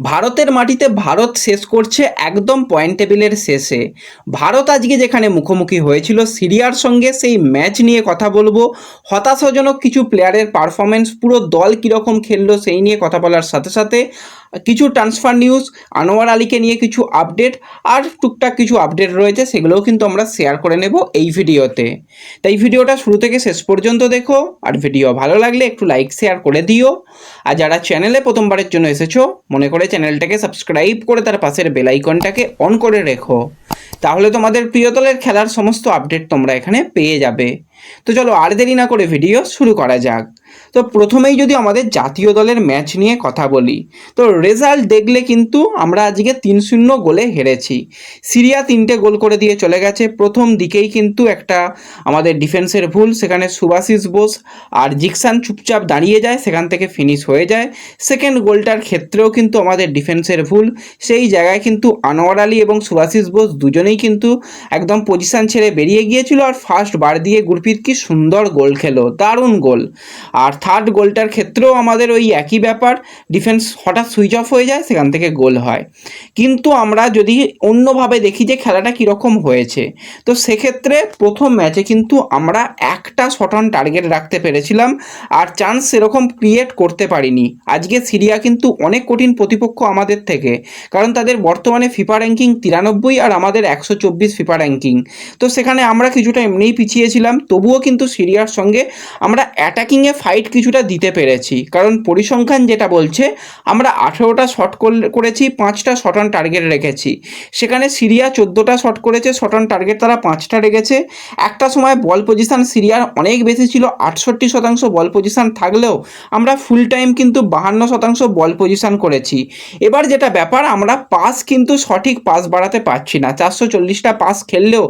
ভারতের মাটিতে ভারত শেষ করছে একদম পয়েন্ট টেবিলের শেষে। ভারত আজকে যেখানে মুখোমুখি হয়েছিল, সিরিয়ার সঙ্গে সেই ম্যাচ নিয়ে কথা বলব। হতাশাজনক কিছু প্লেয়ারের পারফরমেন্স পুরো দল কীরকম খেললো সেই নিয়ে কথা বলার সাথে সাথে। কিছু ট্রান্সফার নিউজ আনোয়ার আলীকে নিয়ে কিছু আপডেট আর টুকটাক কিছু আপডেট রয়েছে, সেগুলোও কিন্তু আমরা শেয়ার করে নেব এই ভিডিওতে। তাই ভিডিওটা শুরু থেকে শেষ পর্যন্ত দেখো, আর ভিডিও ভালো লাগলে একটু লাইক শেয়ার করে দিও। আর যারা চ্যানেলে প্রথমবারের জন্য এসেছ, মনে করে চ্যানেলটাকে সাবস্ক্রাইব করে তার পাশের বেলাইকনটাকে অন করে রেখো। তাহলে তোমাদের প্রিয় দলের খেলার সমস্ত আপডেট তোমরা এখানে পেয়ে যাবে। তো চলো আর দেরি না করে ভিডিও শুরু করা যাক। তো প্রথমেই যদি আমাদের জাতীয় দলের ম্যাচ নিয়ে কথা বলি, তো রেজাল্ট দেখলে কিন্তু আমরা আজকে তিন শূন্য গোলে হেরেছি। সিরিয়া তিনটে গোল করে দিয়ে চলে গেছে। প্রথম দিকেই কিন্তু একটা আমাদের ডিফেন্সের ভুল, সেখানে সুভাশিস বোস আর জিকসান চুপচাপ দাঁড়িয়ে যায়, সেখান থেকে ফিনিশ হয়ে যায়। সেকেন্ড গোলটার ক্ষেত্রেও কিন্তু আমাদের ডিফেন্সের ভুল। সেই জায়গায় কিন্তু আনোয়ার আলী এবং সুভাশিস বোস দুজনেই কিন্তু একদম পজিশন ছেড়ে বেরিয়ে গিয়েছিল আর ফার্স্ট বার দিয়ে গুরপ্রীত কি সুন্দর গোল খেলো, দারুণ গোল। আর থার্ড গোলটার ক্ষেত্রেও আমাদের ওই একই ব্যাপার ডিফেন্স হঠাৎ সুইচ অফ হয়ে যায়, সেখান থেকে গোল হয়। কিন্তু আমরা যদি অন্যভাবে দেখি যে খেলাটা কীরকম হয়েছে, তো সেক্ষেত্রে প্রথম ম্যাচে কিন্তু আমরা একটা শট অন টার্গেট রাখতে পেরেছিলাম, আর চান্স সেরকম ক্রিয়েট করতে পারিনি। আজকে সিরিয়া কিন্তু অনেক কঠিন প্রতিপক্ষ আমাদের থেকে, কারণ তাদের বর্তমানে ফিফা র্যাঙ্কিং তিরানব্বই আর আমাদের একশো চব্বিশ ফিফা র্যাঙ্কিং তো সেখানে আমরা কিছুটা এমনিই পিছিয়েছিলাম, তবুও কিন্তু সিরিয়ার সঙ্গে আমরা অ্যাটাকিংয়ে ফাইট কিছুটা দিতে পেরেছি। কারণ পরিসংখ্যান যেটা বলছে, আমরা আঠেরোটা শট করেছি, পাঁচটা শট অন টার্গেট রেখেছি। সেখানে সিরিয়া চোদ্দোটা শট করেছে শট অন টার্গেট তারা পাঁচটা রেখেছে। একটা সময় বল পজিশন সিরিয়ার অনেক বেশি ছিল, আটষট্টি শতাংশ বল পজিশন থাকলেও আমরা ফুল টাইম কিন্তু বাহান্ন শতাংশ বল পজিশন করেছি। এবার যেটা ব্যাপার, আমরা পাস কিন্তু সঠিক পাস বাড়াতে পারছি না। চারশো চল্লিশটা পাস খেললেও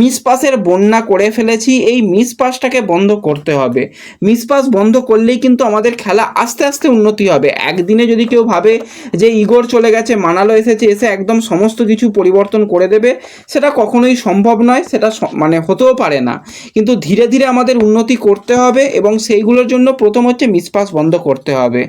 মিস পাসের বন্যা করে ফেলেছি। এই মিস পাসটাকে বন্ধ করতে হবে। মিস পাস বন্ধ করলেই কিন্তু আমাদের খেলা আস্তে আস্তে উন্নতি হবে। একদিনে যদি কেউ ভাবে যে ইগোর চলে গেছে, মানালো এসেছে, এসে একদম সমস্ত কিছু পরিবর্তন করে দেবে, সেটা কখনোই সম্ভব নয়, সেটা মানে হতেও পারে না। কিন্তু ধীরে ধীরে আমাদের উন্নতি করতে হবে এবং সেইগুলোর জন্য প্রথম হচ্ছে মিসপাস বন্ধ করতে হবে।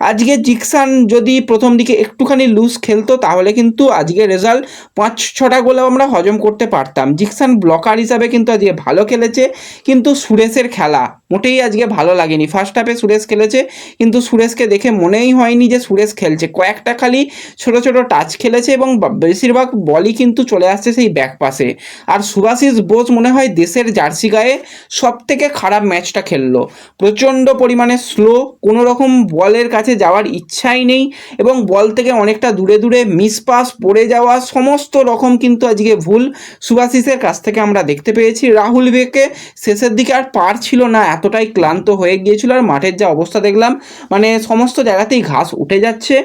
আজকে জিকসান যদি প্রথম দিকে একটুখানি লুজ খেলতো, তাহলে কিন্তু আজকে রেজাল্ট পাঁচ ছটা গোলেও আমরা হজম করতে পারতাম। জিকসান ব্লকার হিসাবে কিন্তু আজকে ভালো খেলেছে, কিন্তু সুরেশের খেলা মোটেই আজকে ভালো লাগেনি। ফার্স্ট হাফে সুরেশ খেলেছে, কিন্তু সুরেশকে দেখে মনেই হয়নি যে সুরেশ খেলছে। কয়েকটা খালি ছোট ছোট টাচ খেলেছে এবং বেশিরভাগ বলই কিন্তু চলে আসছে সেই ব্যাক পাসে আর সুভাশিস বোস মনে হয় দেশের জার্সি গায়ে সব থেকে খারাপ ম্যাচটা খেললো। প্রচণ্ড পরিমাণে স্লো কোনো রকম বলের কাছে যাওয়ার ইচ্ছাই নেই এবং বল থেকে অনেকটা দূরে দূরে মিসপাস পড়ে যাওয়া, সমস্ত রকম কিন্তু আজকে ভুল সুভাশিসের কাছ থেকে আমরা দেখতে পেয়েছি। রাহুল বেকে শেষের দিকে আর পার ছিল না এতটাই ক্লান্ত হয়ে গিয়েছিল আর মাঠের যা অবস্থা দেখলাম মানে সমস্ত জায়গাতেই ঘাস উঠে যাচ্ছে।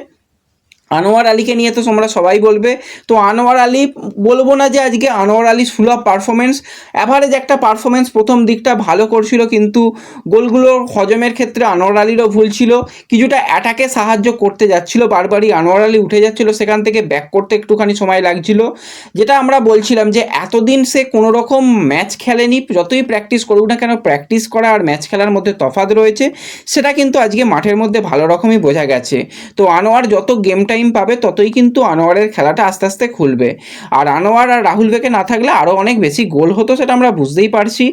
আনোয়ার আলীকে নিয়ে তো তোমরা সবাই বলবে। তো আনোয়ার আলী, বলব না যে আজকে আনোয়ার আলী সুলভ পারফরমেন্স অ্যাভারেজ একটা পারফরমেন্স প্রথম দিকটা ভালো করছিল, কিন্তু গোলগুলো হজমের ক্ষেত্রে আনোয়ার আলীরও ভুল ছিল। কিছুটা অ্যাটাকে সাহায্য করতে যাচ্ছিল, বারবারই আনোয়ার আলী উঠে যাচ্ছিল, সেখান থেকে ব্যাক করতে একটুখানি সময় লাগছিল। যেটা আমরা বলছিলাম যে এতদিন সে কোনো রকম ম্যাচ খেলেনি, যতই প্র্যাকটিস করুক না কেন প্র্যাকটিস করা আর ম্যাচ খেলার মধ্যে তফাৎ রয়েছে, সেটা কিন্তু আজকে মাঠের মধ্যে ভালো রকমই বোঝা গেছে। তো আনোয়ার যত গেম টাইম পাবে ততই কিন্তু আনোয়ারের খেলাটা আস্তে আস্তে খুলবে। আর আনোয়ার আর রাহুল বেকে না থাকলে আরও অনেক বেশি গোল হতো সেটা আমরা বুঝতেই পারছি।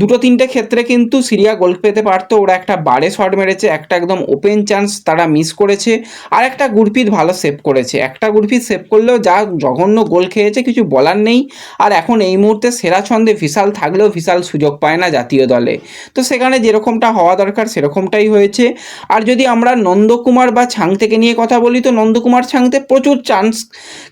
দুটো তিনটে ক্ষেত্রে কিন্তু সিরিয়া গোল পেতে পারতো। ওরা একটা বারে শট মেরেছে, একটা একদম ওপেন চান্স তারা মিস করেছে। আর একটা গুরপিত ভালো সেভ করেছে। একটা গুরপিত সেভ করলেও যা জঘন্য গোল খেয়েছে কিছু বলার নেই। আর এখন এই মুহূর্তে সেরা ছন্দে ভিশাল থাকলেও ভিশাল সুযোগ পায় না জাতীয় দলে। তো সেখানে যেরকমটা হওয়া দরকার সেরকমটাই হয়েছে। আর যদি আমরা নন্দকুমার বা ছাং থেকে নিয়ে কথা বলি, তো নন্দকুমার ছাংতে প্রচুর চান্স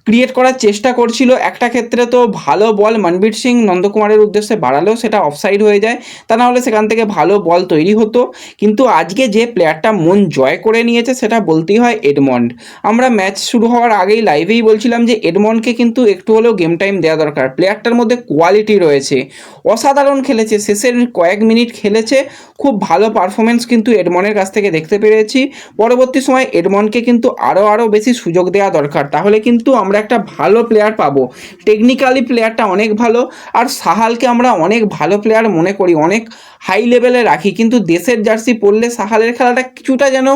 ক্রিয়েট করার চেষ্টা করছিল। একটা ক্ষেত্রে তো ভালো বল মনবীর সিং নন্দকুমারের উদ্দেশ্যে বাড়ালেও সেটা অফসাইড হয়ে যায়। তা না হলে সেখান থেকে ভালো বল তৈরি হতো। কিন্তু আজকে যে প্লেয়ারটা মন জয় করে নিয়েছে সেটা বলতেই হয় এডমন্ড। আমরা ম্যাচ শুরু হওয়ার আগেই লাইভেই বলছিলাম যে এডমন্ডকে কিন্তু একটু হলেও গেম টাইম দেওয়া দরকার। প্লেয়ারটার মধ্যে কোয়ালিটি রয়েছে। অসাধারণ খেলেছে। শেষের কয়েক মিনিট খেলেছে। খুব ভালো পারফরমেন্স কিন্তু এডমনের কাছ থেকে দেখতে পেরেছি। পরবর্তী সময় এডমনকে কিন্তু আরও আরও বেশি বেশি সুযোগ দেওয়া দরকার। তাহলে কিন্তু আমরা একটা ভালো প্লেয়ার পাবো। টেকনিক্যালি প্লেয়ারটা অনেক ভালো আর সাহালকে আমরা অনেক ভালো প্লেয়ার মনে করি, অনেক হাই লেভেলে রাখি। কিন্তু দেশের জার্সি পরলে সাহালের খেলাটা কিছুটা যেন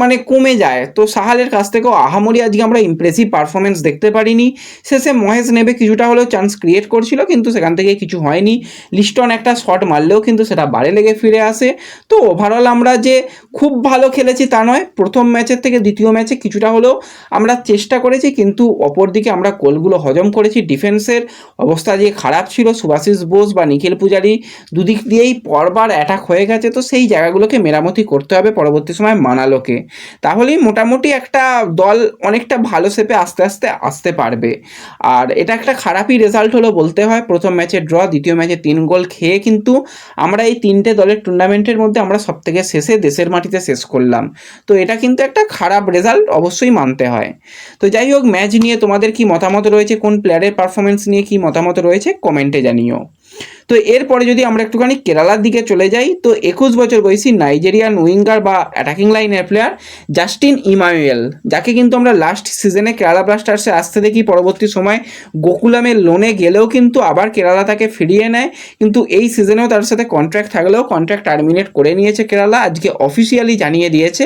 মানে কমে যায়। তো সাহালের কাছ থেকেও আহামরি আজকে আমরা ইমপ্রেসিভ পারফরমেন্স দেখতে পারিনি। শেষে মহেশ নেবে কিছুটা হলেও চান্স ক্রিয়েট করছিল, কিন্তু সেখান থেকে কিছু হয়নি। লিস্টন একটা শট মারলেও কিন্তু সেটা বারে লেগে ফিরে আসে। তো ওভারঅল আমরা যে খুব ভালো খেলেছি তা নয়, প্রথম ম্যাচের থেকে দ্বিতীয় ম্যাচে কিছুটা হলেও আমরা চেষ্টা করেছি, কিন্তু অপরদিকে আমরা গোলগুলো হজম করেছি। ডিফেন্সের অবস্থা যে খারাপ ছিল সুভাশিস বোস বা নিখিল পূজারি দুদিক দিয়েই পরবার অ্যাটাক হয়ে গেছে, তো সেই জায়গাগুলোকে মেরামতি করতে হবে পরবর্তী সময় মানালোকে। তাহলেই মোটামুটি একটা দল অনেকটা ভালো শেপে আস্তে আস্তে আসতে পারবে। আর এটা একটা খারাপই রেজাল্ট হলো বলতে হয়। প্রথম ম্যাচে ড্র, দ্বিতীয় ম্যাচে তিন গোল খেয়ে কিন্তু আমরা এই তিনটে দলের টুর্নামেন্টের মধ্যে আমরা সব থেকে শেষে দেশের মাটিতে শেষ করলাম। তো এটা কিন্তু একটা খারাপ রেজাল্ট অবশ্যই মানতে হয়। তো যাই হোক ম্যাচ নিয়ে তোমাদের কি মতামত রয়েছে? কোন প্লেয়ারের পারফরমেন্স নিয়ে কি মতামত রয়েছে? কমেন্টে জানিও। তো এরপরে যদি আমরা একটুখানি কেরালার দিকে চলে যাই, তো একুশ বছর বয়সী নাইজেরিয়ান উইঙ্গার বা অ্যাটাকিং লাইনের প্লেয়ার জাস্টিন ইমানুয়েল, যাকে কিন্তু আমরা লাস্ট সিজনে কেরালা ব্লাস্টার্সে আসতে দেখি, পরবর্তী সময় গোকুলামের লোনে গেলেও কিন্তু আবার কেরালা তাকে ফিরিয়ে নেয়। কিন্তু এই সিজনেও তার সাথে কন্ট্রাক্ট থাকলেও কন্ট্রাক্ট টার্মিনেট করে নিয়েছে কেরালা, আজকে অফিসিয়ালি জানিয়ে দিয়েছে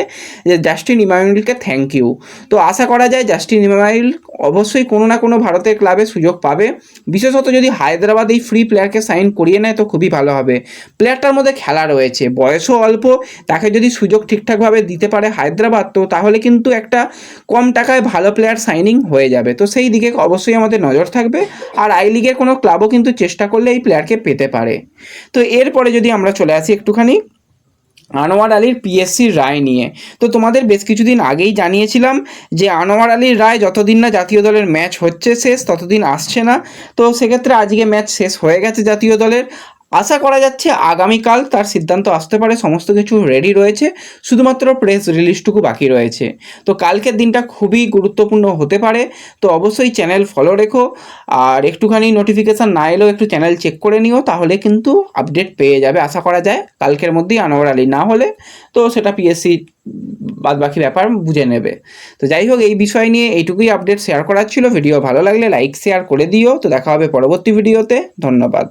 যে জাস্টিন ইমানুয়েলকে থ্যাংক ইউ তো আশা করা যায় জাস্টিন ইমানুয়েল অবশ্যই কোনো না কোনো ভারতের ক্লাবে সুযোগ পাবে। বিশেষত যদি হায়দ্রাবাদ এই ফ্রি প্লেয়ারকে সাইন করিয়ে নেয় তো খুবই ভালো হবে। প্লেয়ারটার মধ্যে খেলা রয়েছে। বয়সও অল্প, তাকে যদি সুযোগ ঠিকঠাকভাবে দিতে পারে হায়দ্রাবাদ, তো তাহলে কিন্তু একটা কম টাকায় ভালো প্লেয়ার সাইনিং হয়ে যাবে। তো সেই দিকে অবশ্যই আমাদের নজর থাকবে। আর আই লিগের কোনো ক্লাবও কিন্তু চেষ্টা করলে এই প্লেয়ারকে পেতে পারে। তো এরপরে যদি আমরা চলে আসি একটুখানি আনোয়ার আলীর পিএসসির রায় নিয়ে। তো তোমাদের বেশ কিছুদিন আগেই জানিয়েছিলাম যে আনোয়ার আলীর রায় যতদিন না জাতীয় দলের ম্যাচ হচ্ছে শেষ, ততদিন আসছে না। তো সেক্ষেত্রে আজকে ম্যাচ শেষ হয়ে গেছে জাতীয় দলের। আশা করা যাচ্ছে আগামীকাল তার সিদ্ধান্ত আসতে পারে, সমস্ত কিছু রেডি রয়েছে, শুধুমাত্র প্রেস রিলিজটুকু বাকি রয়েছে। তো কালকের দিনটা খুবই গুরুত্বপূর্ণ হতে পারে, তো অবশ্যই চ্যানেল ফলো রেখো, আর একটুখানি নোটিফিকেশান না এলেও একটু চ্যানেল চেক করে নিও, তাহলে কিন্তু আপডেট পেয়ে যাবে, আশা করা যায়। কালকের মধ্যেই আনোয়ার আলী না হলে, তো সেটা পিএসসি বাদ বাকি ব্যাপার বুঝে নেবে। তো যাই হোক, এই বিষয় নিয়ে এইটুকুই আপডেট শেয়ার করার ছিল। ভিডিও ভালো লাগলে লাইক শেয়ার করে দিও। তো দেখা হবে পরবর্তী ভিডিওতে ধন্যবাদ।